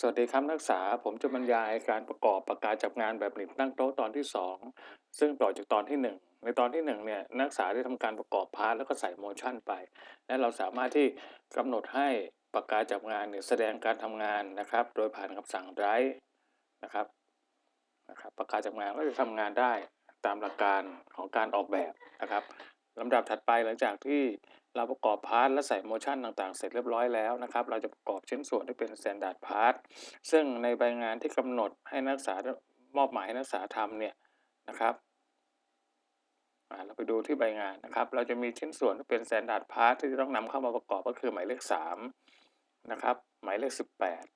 สวัสดีครับนักศึกษา ผมจะบรรยายการประกอบปากกาจับงานแบบหนีบตั้งโต๊ะตอนที่สองซึ่งต่อจากตอนที่หนึ่งในตอนที่หนึ่งเนี่ยนักศึกษาได้ทำการประกอบพาร์ทแล้วก็ใส่โมชั่นไป และเราสามารถที่กำหนดให้ปากกาจับงานเนี่ยแสดงการทำงานนะครับ โดยผ่านคำสั่ง write นะครับนะครับปากกาจับงานก็จะทำงานได้ตามหลักการของการออกแบบนะครับลำดับถัดไปหลังจากที่ เราประกอบพาร์ทและใส่โมชั่นต่างๆ เสร็จเรียบร้อยแล้วนะครับ เราจะประกอบชิ้นส่วนที่เป็น standard part ซึ่งในใบงานที่กำหนดให้นักศึกษามอบหมายให้นักศึกษาทำเนี่ยนะครับเราไปดูที่ใบงานนะครับ เราจะมีชิ้นส่วนที่เป็น standard part ที่ต้องนำเข้ามาประกอบก็คือหมายเลข3นะครับ หมายเลข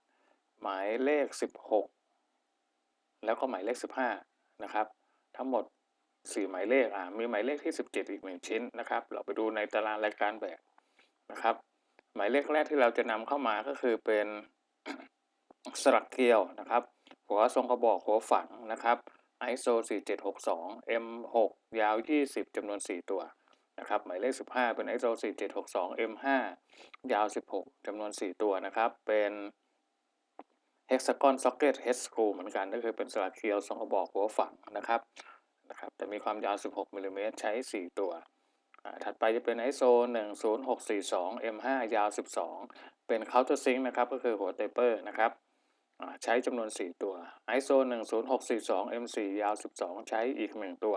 18 หมายเลข 16 แล้วก็หมายเลข 15 นะครับ ทั้งหมด 4 หมายเลขอ่ามีหมายเลขที่ 17 อีก 1 ชิ้นนะครับ เราไปดูในตารางรายการแบบนะครับ หมายเลขแรกที่เราจะนำเข้ามาก็คือเป็นสลักเกลียวนะครับ หัวทรงกระบอกหัวฝังนะครับ ISO 4762 M6 ยาว 20จำนวน 4 ตัวนะครับ หมายเลข 15 เป็น ISO 4762 M5 ยาว 16จำนวน 4 ตัวนะครับ เป็น hexagon socket head screw เหมือนกันก็คือเป็นสลักเกลียวทรงกระบอกหัวฝังนะครับ นะครับแต่มีความยาว 16มิลลิเมตรใช้ 4 ตัว ถัดไปจะเป็น ISO 10642 M5 ยาว 12 เป็น counter sink นะครับก็คือหัวเตเปอร์นะครับใช้จำนวน 4 ตัว ISO 10642 M4 ยาว 12 ใช้อีก 1 ตัว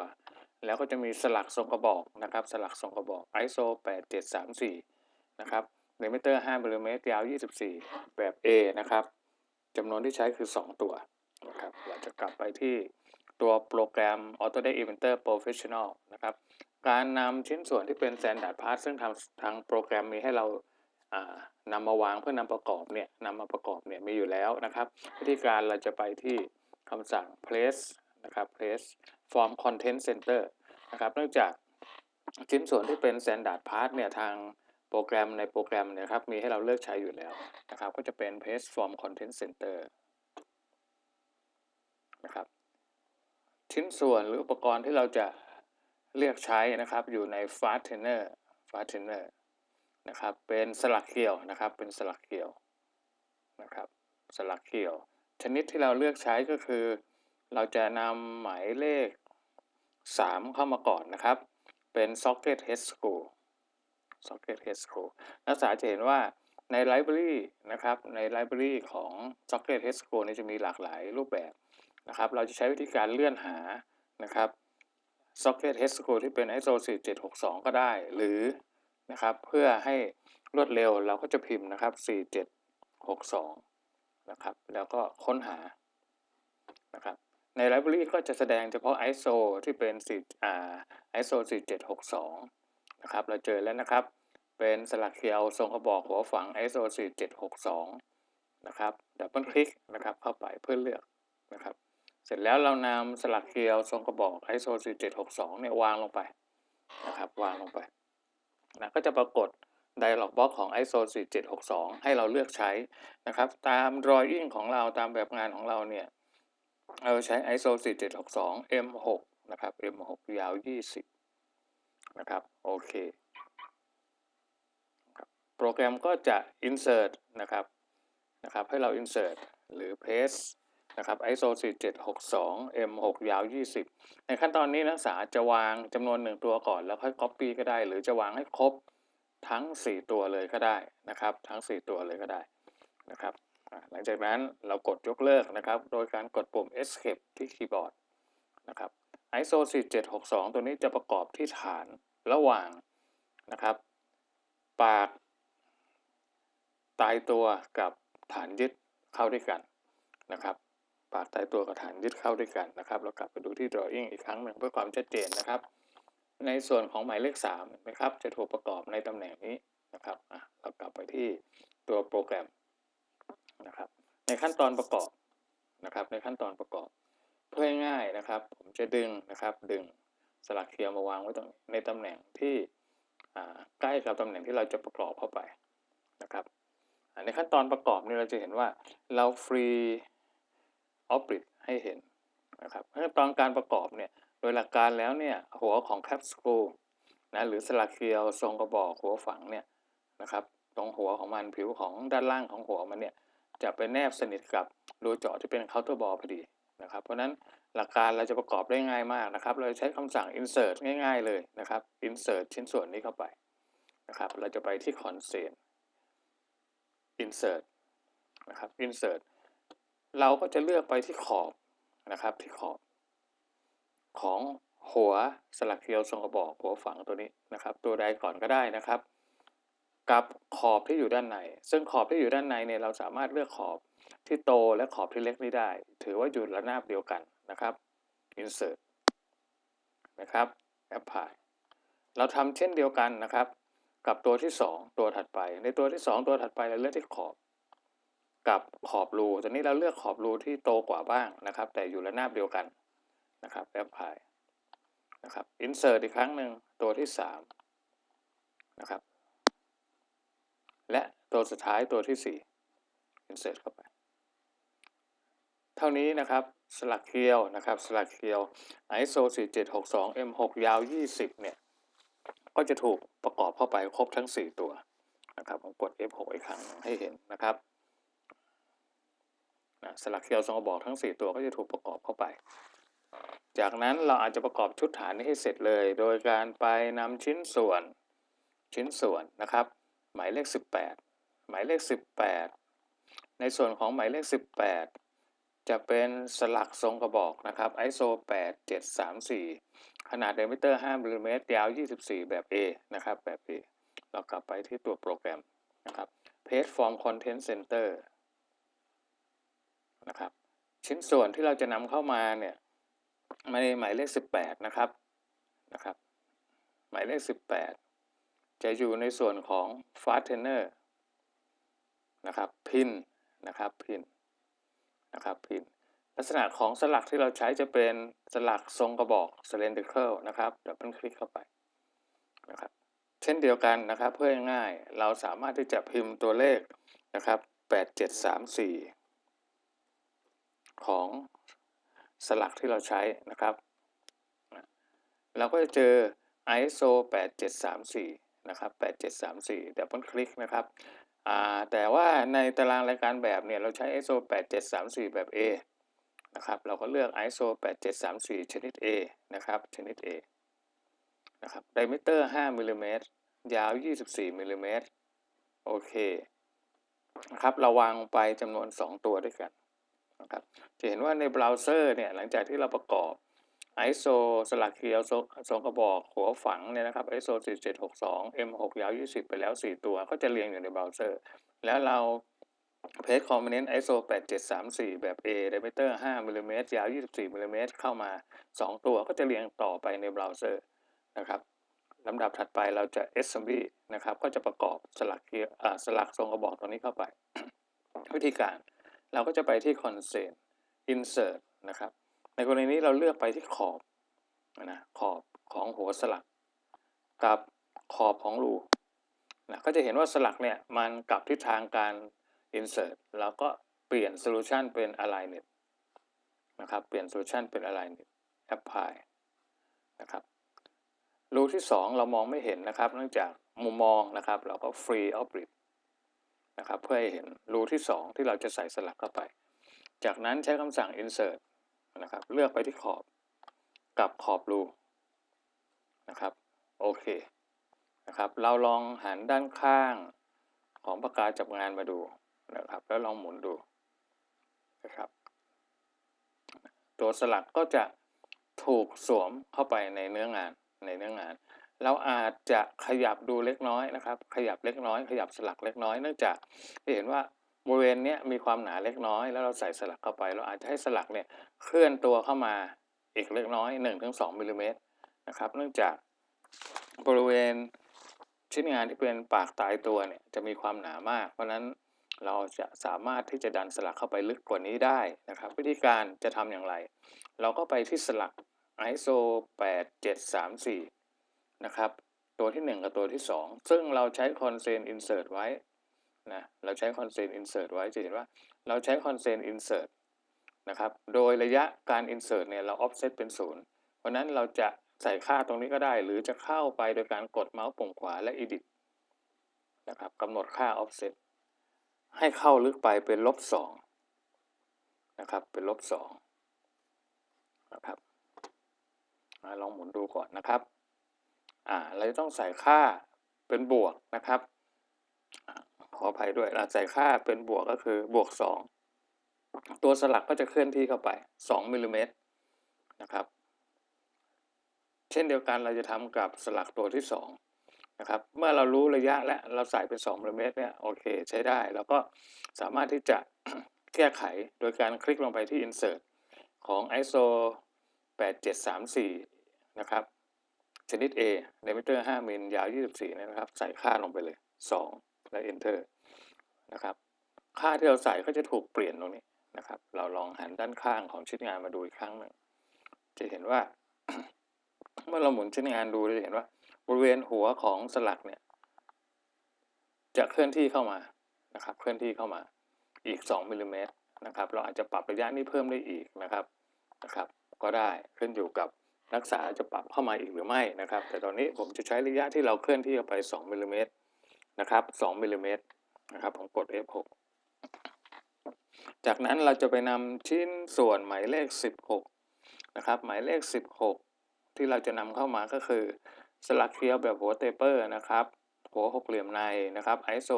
แล้วก็จะมีสลักทรงกระบอกนะครับสลักทรงกระบอก ISO 8734นะครับมิลลิเมตร5มิลลิเมตรยาว 24 แบบ A นะครับจำนวนที่ใช้คือ 2 ตัวนะครับเราจะกลับไปที่ ตัวโปรแกรม Autodesk Inventor Professional นะครับ การนำชิ้นส่วนที่เป็น standard part ซึ่งทางทางโปรแกรมมีให้เรานำมาวางเพื่อนำประกอบเนี่ยนำมาประกอบเนี่ยมีอยู่แล้วนะครับ วิธีการเราจะไปที่คำสั่ง place นะครับ place form content center นะครับเนื่องจากชิ้นส่วนที่เป็น standard part เนี่ยทางโปรแกรมในโปรแกรมเนี่ยครับมีให้เราเลือกใช้อยู่แล้วนะครับ ก็จะเป็น place form content center นะครับ ชิ้นส่วนหรืออุปกรณ์ที่เราจะเลือกใช้นะครับ อยู่ใน fastener fastener นะครับ เป็นสลักเกลียวนะครับ เป็นสลักเกลียวนะครับ สลักเกลียว ชนิดที่เราเลือกใช้ก็คือ เราจะนำหมายเลข 3 เข้ามาก่อนนะครับ เป็น socket head screw socket head screw นักศึกษาจะเห็นว่าในไลบรารีนะครับ ในไลบรารีของ socket head screw นี่จะมีหลากหลายรูปแบบ นะครับเราจะใช้วิธีการเลื่อนหานะครับ socket head screw ที่เป็น ISO 4762 ก็ได้ หรือนะครับเพื่อให้รวดเร็วเราก็จะพิมพ์นะครับ 4762 นะครับ แล้วก็ค้นหานะครับในไลบรารีก็จะแสดงเฉพาะ ISO ที่เป็น4อ่า ISO 4762 นะครับ เราเจอแล้วนะครับ เป็นสลักเกลียวทรงกระบอกหัวฝัง ISO 4762 นะครับดับเบิลคลิกนะครับเข้าไปเพื่อเลือกนะครับ เสร็จแล้วเรานำสลักเกลียวทรงกระบอก ISO 4762เนี่ยวางลงไปนะครับวางลงไปนะก็จะปรากฏ dialog box ของ ISO 4762 ให้เราเลือกใช้นะครับ ตาม drawing ของเราตามแบบงานของเราเนี่ย เราใช้ ISO 4762 M6 นะครับ M6 ยาว 20 นะครับ โอเค โปรแกรมก็จะ insert นะครับนะครับ ให้เรา insert หรือ paste นะครับ ISO 4762 M6 ยาว 20 ในขั้นตอนนี้นักศึกษาจะวางจำนวน 1 ตัวก่อนแล้วค่อย copy ก็ได้ หรือจะวางให้ครบทั้ง 4 ตัวเลยก็ได้นะครับ ทั้ง 4 ตัวเลยก็ได้นะครับหลังจากนั้นเรากดยกเลิกนะครับ โดยการกดปุ่ม escape ที่คีย์บอร์ดนะครับ ISO 4762 ตัวนี้จะประกอบที่ฐานระหว่างนะครับ ปากตายตัวกับฐานยึดเข้าด้วยกันนะครับ ปากตายตัวกับฐานยึดเข้าด้วยกันนะครับ เรากลับไปดูที่ drawing อีกครั้งหนึ่งเพื่อความชัดเจนนะครับ ในส่วนของหมายเลข3นะครับจะถูกประกอบในตำแหน่งนี้นะครับอะเรากลับไปที่ตัวโปรแกรมนะครับ ในขั้นตอนประกอบนะครับ ในขั้นตอนประกอบ เพื่อง่ายนะครับ ผมจะดึงนะครับ ดึงสลักเคียวมาวางไว้ตรงในตำแหน่งที่อ่าใกล้กับตำแหน่งที่เราจะประกอบเข้าไปนะครับในขั้นตอนประกอบนี่เราจะเห็นว่าเราฟรี ออฟบริดให้เห็นนะครับขั้นตอนการประกอบเนี่ยโดยหลักการแล้วเนี่ยหัวของแคปสกรูนะหรือสลักเคียวทรงกระบอกหัวฝังเนี่ยนะครับตรงหัวของมันผิวของด้านล่างของหัวมันเนี่ยจะไปแนบสนิทกับรูเจาะที่เป็นเคาน์เตอร์บอลพอดีนะครับ เพราะฉะนั้นหลักการเราจะประกอบได้ง่ายมากนะครับ เราใช้คำสั่ง insert ง่าย ๆ เลยนะครับ insert ชิ้นส่วนนี้เข้าไปนะครับ เราจะไปที่ consent insert นะครับ insert เราก็จะเลือกไปที่ขอบนะครับที่ขอบ ของหัวสลักเคียวทรงกระบอกหัวฝังตัวนี้นะครับ ตัวใดก่อนก็ได้นะครับ กับขอบที่อยู่ด้านใน ซึ่งขอบที่อยู่ด้านในเนี่ยเราสามารถเลือกขอบที่โตและขอบที่เล็กนี้ได้ ถือว่าอยู่ระนาบเดียวกันนะครับ insert นะครับ apply เราทำเช่นเดียวกันนะครับ กับตัวที่ 2 ตัวถัดไป ในตัวที่ 2 ตัวถัดไปเราเลือกที่ขอบ กับขอบรูตอนนี้เราเลือกขอบรูที่โตกว่าบ้างนะครับ แต่อยู่ระนาบเดียวกันนะครับ apply นะครับ insert อีกครั้งหนึ่งตัวที่3นะครับ และตัวสุดท้ายตัวที่ 4 insert เข้าไป เท่านี้นะครับสลักเคียวนะครับสลักเคียว ISO 4762 M6 ยาว 20 เนี่ย ก็จะถูกประกอบเข้าไปครบทั้ง 4 ตัวนะครับผมกด F6 อีกครั้งให้เห็นนะครับ นะสลักเคียวทรงกระบอกทั้ง 4 ตัวก็จะถูกประกอบเข้าไป จากนั้นเราอาจจะประกอบชุดฐานนี้ให้เสร็จเลย โดยการไปนำชิ้นส่วนชิ้นส่วนนะครับ หมายเลข 18 หมายเลข 18 ในส่วนของหมายเลข 18 จะเป็นสลักทรงกระบอกนะครับ ISO 8734 ขนาดไดมิเตอร์5มิลลิเมตรยาว 24 แบบ A นะครับแบบ A เรากลับไปที่ตัวโปรแกรมนะครับ Page Form Content Center นะครับ ชิ้นส่วนที่เราจะนำเข้ามาเนี่ยในหมายเลข 18 นะครับนะครับ หมายเลข 18 จะอยู่ในส่วนของ fastener นะครับพินนะครับพินนะครับพินลักษณะของสลักที่เราใช้จะเป็นสลักทรงกระบอก cylindrical นะครับดับเบิลคลิกเข้าไปนะครับเช่นเดียวกันนะครับเพื่อง่ายเราสามารถที่จะพิมพ์ตัวเลขนะครับ 8734 ของสลักที่เราใช้นะครับ เราก็จะเจอ ISO 8734 นะครับ 8734 ดับเบิลคลิกนะครับ แต่ว่าในตารางรายการแบบเนี่ย เราใช้ ISO 8734 แบบ A นะครับ เราก็เลือก ISO 8734 ชนิด A นะครับ ชนิด A นะครับไดมิเตอร์ 5มิลลิเมตร ยาว 24มิลลิเมตร โอเค นะครับ เราวางไปจำนวน 2 ตัวด้วยกัน นะครับจะเห็นว่าในเบราว์เซอร์เนี่ยหลังจากที่เราประกอบ ISO สลักเคียวทรงกระบอกหัวฝังเนี่ยนะครับ ISO 4762 M6 ยาว 20 ไปแล้ว 4 ตัว ก็จะเรียงอยู่ในเบราว์เซอร์ แล้วเราเพจคอมโพเนนต์ ISO 8734 แบบ A diameter 5มิลลิเมตรยาว 24มิลลิเมตรเข้ามา 2 ตัวก็จะเรียงต่อไปในเบราว์เซอร์นะครับลำดับถัดไปเราจะ assembly นะครับ ก็จะประกอบสลักเคียวสลักทรงกระบอกตัวนี้เข้าไป วิธีการ เราก็จะไปที่ consent insert นะครับ ในกรณีนี้เราเลือกไปที่ขอบนะขอบของหัวสลัก กับขอบของรูนะก็จะเห็นว่าสลักเนี่ยมันกลับทิศทางการ insert แล้วก็เปลี่ยน solution เป็น alignment นะครับ เปลี่ยน solution เป็น alignment apply นะครับรูที่ 2 เรามองไม่เห็นนะครับ เนื่องจากมุมมองนะครับ เราก็ free of grid นะครับเพื่อให้เห็นรูที่ 2 ที่เราจะใส่สลักเข้าไป จากนั้นใช้คำสั่ง insert นะครับเลือกไปที่ขอบกับขอบรูนะครับโอเคนะครับเราลองหันด้านข้างของปากกาจับงานมาดูนะครับแล้วลองหมุนดูนะครับตัวสลักก็จะถูกสวมเข้าไปในเนื้องานในเนื้องาน เราอาจจะขยับดูเล็กน้อยนะครับ ขยับเล็กน้อย ขยับสลักเล็กน้อยเนื่องจากเห็นว่าบริเวณนี้มีความหนาเล็กน้อย แล้วเราใส่สลักเข้าไป เราอาจจะให้สลักเนี่ยเคลื่อนตัวเข้ามาอีกเล็กน้อย 1-2มิลลิเมตรนะครับ เนื่องจากบริเวณชิ้นงานที่เป็นปากตายตัวเนี่ยจะมีความหนามาก เพราะนั้นเราจะสามารถที่จะดันสลักเข้าไปลึกกว่านี้ได้นะครับ วิธีการจะทำอย่างไร เราก็ไปที่สลัก ISO 8734 นะครับตัวที่ 1 กับตัวที่ 2 ซึ่งเราใช้ consent insert ไว้นะเราใช้ consent insert ไว้จะเห็นว่าเราใช้ consent insert นะครับโดยระยะการ insert เนี่ยเรา offset เป็นศูนย์เพราะนั้นเราจะใส่ค่าตรงนี้ก็ได้ หรือจะเข้าไปโดยการกดเมาส์ปุ่มขวาและ edit นะครับกำหนดค่า offset ให้เข้าลึกไปเป็นลบสองนะครับเป็นลบสองนะครับอ่าลองหมุนดูก่อนนะครับ อ่าเราจะต้องใส่ค่าเป็นบวกนะครับขออภัยด้วยเราใส่ค่าเป็นบวกก็คือบวกสองตัวสลักก็จะเคลื่อนที่เข้าไปสองมิลลิเมตรนะครับ เช่นเดียวกันเราจะทำกับสลักตัวที่สองนะครับ เมื่อเรารู้ระยะและเราใส่เป็น 2มิลลิเมตรเนี่ยโอเคใช้ได้แล้วก็สามารถที่จะแก้ไขโดยการคลิกลงไปที่ insert ของ ISO 8734 นะครับ ชนิด A diameter 5มิลยาว 24เนยนะครับ ใส่ค่าลงไปเลย 2 และ enter นะครับ ค่าที่เราใส่ก็จะถูกเปลี่ยนตรงนี้นะครับ เราลองหันด้านข้างของชิ้นงานมาดูอีกครั้งหนึ่งจะเห็นว่า เมื่อเราหมุนชิ้นงานดูจะเห็นว่า บริเวณหัวของสลักเนี่ย จะเคลื่อนที่เข้ามานะครับ เคลื่อนที่เข้ามาอีก 2มิลลิเมตรนะครับ เราอาจจะปรับระยะนี้เพิ่มได้อีกนะครับนะครับ ก็ได้ขึ้นอยู่กับ นักศึกษาจะปรับเข้ามาอีกหรือไม่นะครับ แต่ตอนนี้ผมจะใช้ระยะที่เราเคลื่อนที่ออกไป 2มิลลิเมตรนะครับ2มิลลิเมตรนะครับผมกด F6 จากนั้นเราจะไปนำชิ้นส่วนหมายเลข 16 นะครับ หมายเลข 16 ที่เราจะนำเข้ามาก็คือสลักเคียวแบบหัวเตเปอร์นะครับ หัวหกเหลี่ยมในนะครับ ISO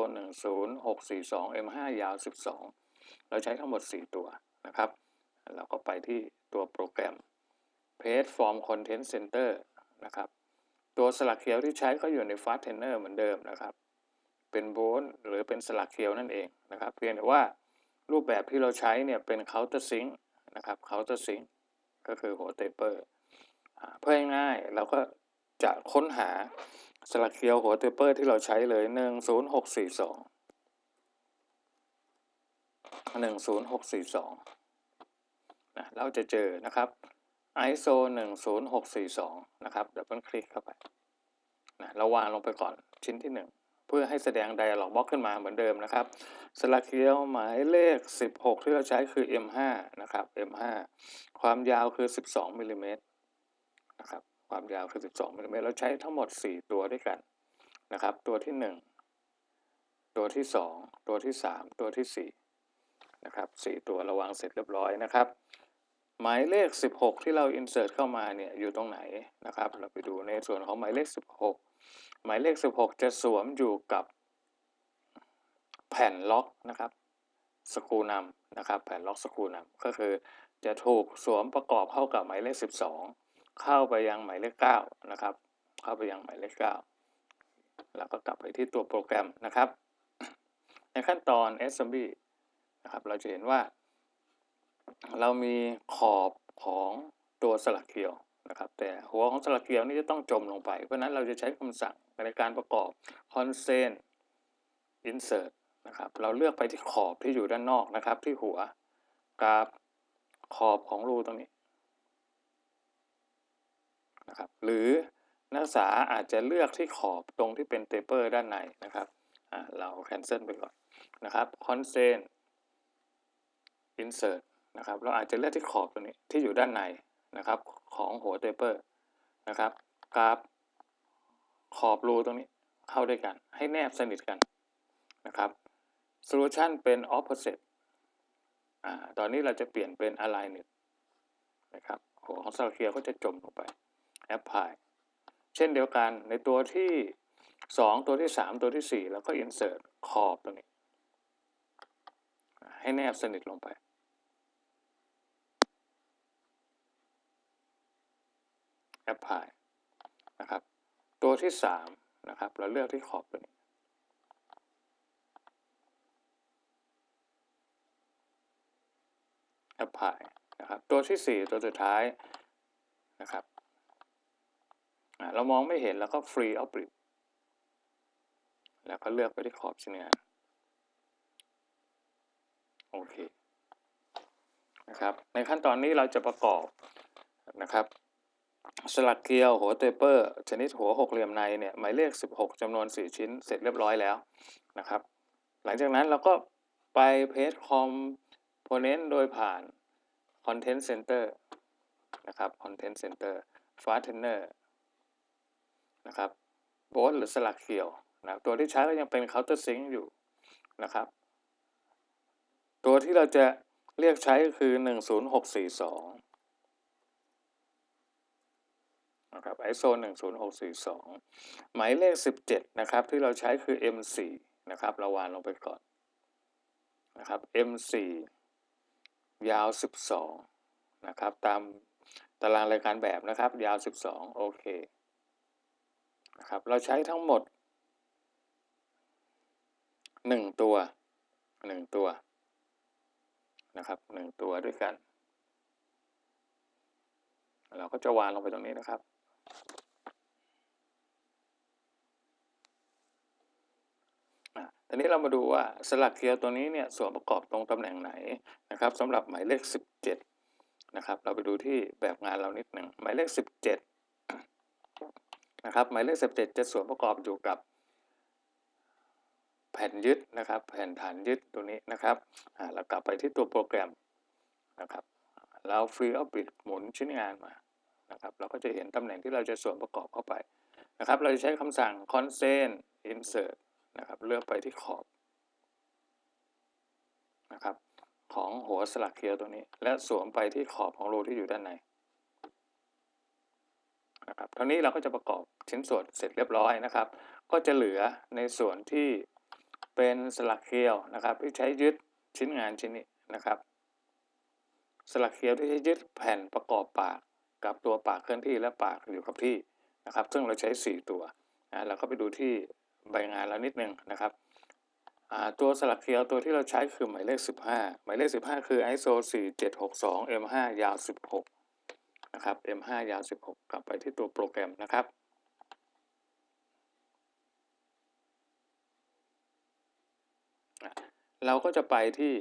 10642 M5 ยาว 12 เราใช้ทั้งหมด 4 ตัวนะครับ เราก็ไปที่ตัวโปรแกรม Page Form Content Center นะครับ ตัวสลักเคียวที่ใช้ก็อยู่ใน Fast Tenner เหมือนเดิมนะครับ เป็นโบนหรือเป็นสลักเคียวนั่นเองนะครับ เพียงแต่ว่ารูปแบบที่เราใช้เนี่ยเป็น Counter Sync นะครับ Counter Sync ก็คือหัวเตเปอร์เพื่อง่ายเราก็จะค้นหาสลักเคียวหัวเตเปอร์ที่เราใช้เลย 10642 10642นะเราจะเจอนะครับ ISO 10642 นะครับดับเบิลคลิกเข้าไปนะเราวางลงไปก่อนชิ้นที่ 1 เพื่อให้แสดง Dialog Box ขึ้นมาเหมือนเดิมนะครับสลักเคียวหมายเลข 16 ที่เราใช้คือ M5 นะครับ M5 ความยาวคือ 12มิลลิเมตรนะครับความยาวคือ 12มิลลิเมตรเราใช้ทั้งหมด 4 ตัวด้วยกันนะครับ ตัวที่ 1 ตัวที่ 2 ตัวที่ 3 ตัวที่4นะครับ4ตัวระวางเสร็จเรียบร้อยนะครับ หมายเลข 16 ที่เรา insert เข้ามาเนี่ยอยู่ตรงไหนนะครับ เราไปดูในส่วนของหมายเลข 16 หมายเลข 16 จะสวมอยู่กับแผ่นล็อกนะครับสกูนำนะครับ แผ่นล็อกสกูนำก็คือจะถูกสวมประกอบเข้ากับหมายเลข 12 เข้าไปยังหมายเลข9นะครับ เข้าไปยังหมายเลข9แล้วก็กลับไปที่ตัวโปรแกรมนะครับ ในขั้นตอน SMB นะครับ เราจะเห็นว่า เรามีขอบของตัวสลักเคียวนะครับ แต่หัวของสลักเคียวนี่จะต้องจมลงไป เพราะนั้นเราจะใช้คำสั่งในการประกอบ consent insert นะครับ เราเลือกไปที่ขอบที่อยู่ด้านนอกนะครับ ที่หัวกับขอบของรูตรงนี้นะครับ หรือนักศึกษาอาจจะเลือกที่ขอบตรงที่เป็นเตเปอร์ด้านในนะครับ เรา cancel ไปก่อนนะครับ consent insert นะครับ เราอาจจะเลือกที่ขอบตัวนี้ที่อยู่ด้านในนะครับ ของหัวเตเปอร์นะครับกับขอบรูตรงนี้เข้าด้วยกัน ให้แนบสนิทกันนะครับ solution เป็น opposite อ่าตอนนี้เราจะเปลี่ยนเป็น aligned นะครับหัวของสลักเคียก็จะจมลงไป apply เช่นเดียวกันในตัวที่ 2 ตัวที่ 3 ตัวที่ 4 แล้วก็ insert ขอบตรงนี้ ให้แนบสนิทลงไป apply นะครับ ตัวที่3นะครับ เราเลือกที่ขอบตัวนี้ apply นะครับตัวที่ 4 ตัวสุดท้ายนะครับเรามองไม่เห็นแล้วก็ free of grip แล้วก็เลือกไปที่ขอบชิ้นงานโอเคนะครับในขั้นตอนนี้เราจะประกอบนะครับ สลักเกลียวหัวเตเปอร์ชนิดหัวหกเหลี่ยมในเนี่ยหมายเลข 16จำนวน 4 ชิ้นเสร็จเรียบร้อยแล้วนะครับ หลังจากนั้นเราก็ไปเพจคอมโพเนนต์โดยผ่าน Content Center นะครับ Content Center Fastener นะครับโบสหรือสลักเขียวนะตัวที่ใช้ก็ยังเป็น Counter Sync อยู่นะครับ ตัวที่เราจะเรียกใช้ก็คือ 10642 นะครับ ISO 10642 หมายเลข 17 นะครับ ที่เราใช้คือ M4 นะครับ เราวางลงไปก่อนนะครับ M4 ยาว 12 นะครับ ตามตารางรายการแบบนะครับ ยาว 12 โอเคนะครับ เราใช้ทั้งหมด 1 ตัว 1 ตัวนะครับ 1 ตัวด้วยกัน เราก็จะวางลงไปตรงนี้นะครับ อะที นี้เรามาดูว่าสลักเกลียวตัวนี้เนี่ยส่วนประกอบตรงตำแหน่งไหนนะครับสำหรับหมายเลข 17 นะครับ เราไปดูที่แบบงานเรานิดหนึ่งหมายเลข 17 นะครับ หมายเลข 17 จะส่วนประกอบอยู่กับแผ่นยึดนะครับ แผ่นฐานยึดตัวนี้นะครับเรากลับไปที่ตัวโปรแกรมนะครับเราฟรีออฟบิดหมุนชิ้นงานมานะครับเราก็จะเห็นตำแหน่งที่เราจะส่วนประกอบเข้าไปนะครับ เราจะใช้คำสั่ง consent insert นะครับเลือกไปที่ขอบนะครับของหัวสลักเคียวตัวนี้ และสวมไปที่ขอบของรูที่อยู่ด้านในนะครับเท่านี้เราก็จะประกอบชิ้นส่วนเสร็จเรียบร้อยนะครับ ก็จะเหลือในส่วนที่เป็นสลักเคียวนะครับ ที่ใช้ยึดชิ้นงานชิ้นนี้นะครับ สลักเคียวที่ใช้ยึดแผ่นประกอบปากกับตัวปากเคลื่อนที่และปากอยู่กับที่นะครับ ซึ่งเราใช้ 4 ตัวนะเราก็ไปดูที่ ใบงานแล้วนิดนึงนะครับตัวสลักเคียวตัวที่เราใช้คือหมายเลข 15 หมายเลข 15 คือ ISO 4762 M5 ยาว 16 นะครับ M5 ยาว 16 กลับไปที่ตัวโปรแกรมนะครับ เราก็จะไปที่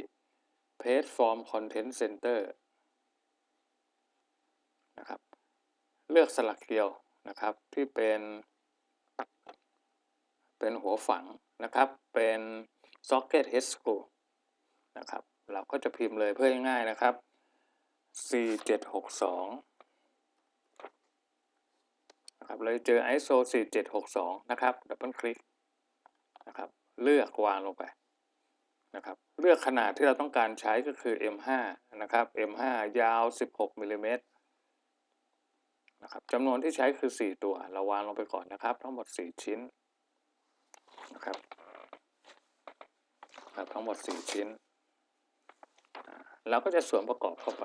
Page Form Content Center นะครับ เลือกสลักเกลียวนะครับที่เป็น เป็นหัวฝังนะครับ เป็น Socket H screw นะครับ เราก็จะพิมพ์เลยเพื่อง่ายๆนะครับ 4762นะครับเราเจอ ISO 4762 นะครับดับเบิลคลิกนะครับ เลือกวางลงไปนะครับ เลือกขนาดที่เราต้องการใช้ก็คือ M5 นะครับ M5 ยาว 16มิลลิเมตรนะครับจำนวนที่ใช้คือ 4 ตัว เราวางลงไปก่อนนะครับ ทั้งหมด 4 ชิ้น นะครับทั้งหมด 4 ชิ้น เราก็จะสวมประกอบเข้าไป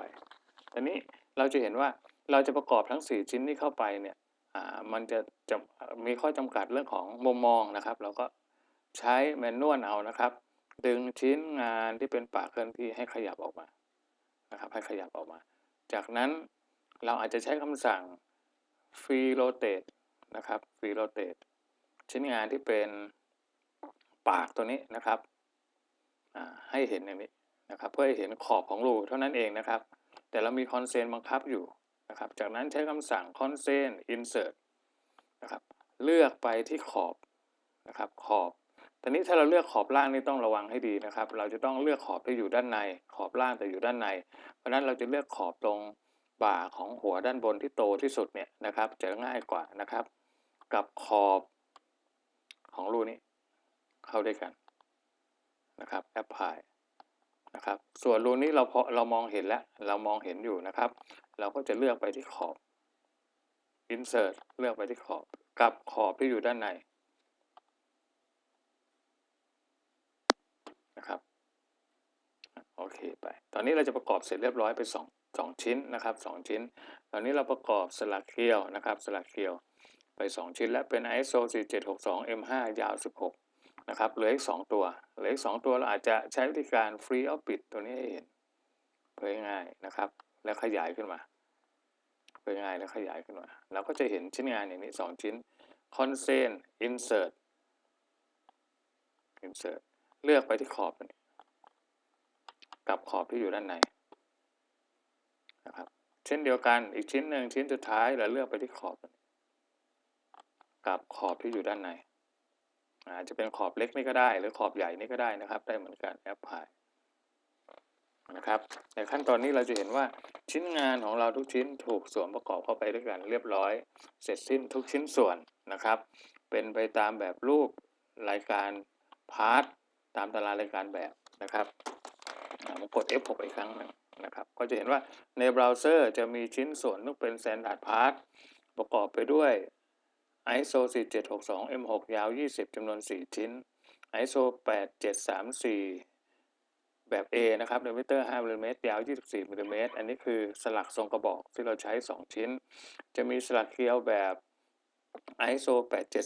ทีนี้เราจะเห็นว่าเราจะประกอบทั้ง 4 ชิ้นนี้เข้าไปเนี่ยมันจะจะมีข้อจำกัดเรื่องของมุมมองนะครับ เราก็ใช้แมนนวลเอานะครับ ดึงชิ้นงานที่เป็นปากเคลื่อนที่ให้ขยับออกมานะครับให้ขยับออกมา จากนั้นเราอาจจะใช้คำสั่ง free rotate นะครับ free rotate ชิ้นงานที่เป็น ปากตัวนี้นะครับให้เห็นอย่างนี้นะครับ เพื่อให้เห็นขอบของรูเท่านั้นเองนะครับ แต่เรามีคอนเซนบังคับอยู่นะครับ จากนั้นใช้คำสั่ง consent insert นะครับเลือกไปที่ขอบนะครับขอบตอนนี้ถ้าเราเลือกขอบล่างนี่ต้องระวังให้ดีนะครับ เราจะต้องเลือกขอบที่อยู่ด้านใน ขอบล่างแต่อยู่ด้านใน เพราะฉะนั้นเราจะเลือกขอบตรงบ่าของหัวด้านบนที่โตที่สุดเนี่ยนะครับจะง่ายกว่านะครับ กับขอบของรูนี้ เข้าด้วยกันนะครับ apply นะครับส่วนรูนี้เราพอเรามองเห็นแล้วเรามองเห็นอยู่นะครับ เราก็จะเลือกไปที่ขอบ insert เลือกไปที่ขอบกับขอบที่อยู่ด้านในนะครับโอเคไป ตอนนี้เราจะประกอบเสร็จเรียบร้อยไป2 2ชิ้นนะครับ2ชิ้น ตอนนี้เราประกอบสลักเคียวนะครับสลักเคียวไป 2 ชิ้นและเป็น ISO 4762 M5 ยาว 16 นะครับเหลืออีก2ตัวเหลืออีก2ตัวเราอาจจะใช้วิธีการ free of bit ตัวนี้ให้เห็นเพื่อง่ายนะครับ แล้วขยายขึ้นมาเพื่อง่ายแล้วขยายขึ้นมาเราก็จะเห็นชิ้นงานอย่างนี้2ชิ้น consent insert insert เลือกไปที่ขอบนี้กับขอบที่อยู่ด้านในนะครับเช่นเดียวกันอีกชิ้นหนึ่งชิ้นสุดท้ายเราเลือกไปที่ขอบกับขอบที่อยู่ด้านใน อาจจะเป็นขอบเล็กนี่ก็ได้ หรือขอบใหญ่นี่ก็ได้นะครับ ได้เหมือนกันแอปพลายนะครับในขั้นตอนนี้เราจะเห็นว่าชิ้นงานของเราทุกชิ้นถูกสวมประกอบเข้าไปด้วยกันเรียบร้อย เสร็จสิ้นทุกชิ้นส่วนนะครับ เป็นไปตามแบบรูปรายการพาร์ทตามตารางรายการแบบนะครับอ่าผมกด F6 อีกครั้งหนึ่งนะครับก็จะเห็นว่าในเบราว์เซอร์จะมีชิ้นส่วนซึ่งเป็น Standard Part ประกอบไปด้วย ISO 4762 M6 ยาว 20จำนวน 4 ชิ้น ISO 8734 แบบ A นะครับเดมิเตอร์ 5มิลลิเมตรยาว 24มิลลิเมตรอันนี้คือสลักทรงกระบอกที่เราใช้ 2 ชิ้น จะมีสลักเกลียวแบบ ISO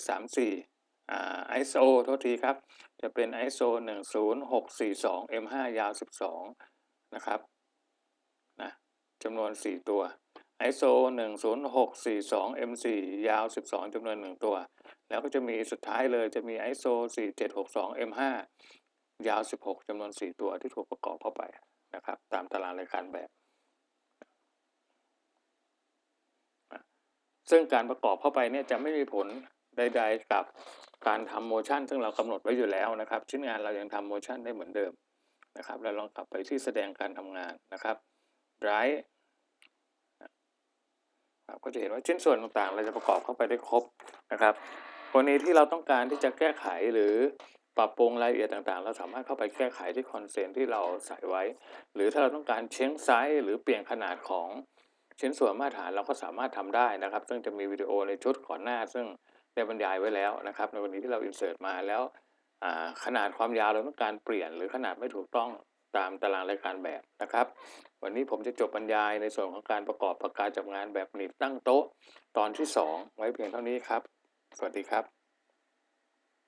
8734อ่า ISO โทษทีครับ จะเป็น ISO 10642 M5 ยาว 12 นะครับนะจำนวน 4 ตัว ISO 10642 M4 ยาว12จำนวน1ตัว แล้วก็จะมีสุดท้ายเลยจะมี ISO 4762 M5 ยาว16จำนวน4ตัวที่ถูกประกอบเข้าไปนะครับ ตามตารางรายการแบบ ซึ่งการประกอบเข้าไปเนี่ยจะไม่มีผลใดๆกับการทำโมชั่นซึ่งเรากำหนดไว้อยู่แล้วนะครับ ชิ้นงานเรายังทำโมชั่นได้เหมือนเดิมนะครับเราลองกลับไปที่แสดงการทำงานนะครับ Drive ครับก็จะเห็นว่าชิ้นส่วนต่างๆ เราจะประกอบเข้าไปได้ครบนะครับกรณีที่เราต้องการที่จะแก้ไขหรือปรับปรุงรายละเอียดต่างๆ เราสามารถเข้าไปแก้ไขที่คอนเซนต์ที่เราใส่ไว้ หรือถ้าเราต้องการเช้งไซส์หรือเปลี่ยนขนาดของชิ้นส่วนมาตรฐานเราก็สามารถทำได้นะครับ ซึ่งจะมีวิดีโอในชุดก่อนหน้า ซึ่งได้บรรยายไว้แล้วนะครับ ในวันนี้ที่เราอินเสิร์ตมาแล้วขนาดความยาวเราต้องการเปลี่ยนหรือขนาดไม่ถูกต้อง ตามตารางรายการแบบนะครับ วันนี้ผมจะจบบรรยายในส่วนของการประกอบประกาศจับงานแบบหนีบตั้งโต๊ะตอนที่ 2 ไว้เพียงเท่านี้ครับ สวัสดีครับ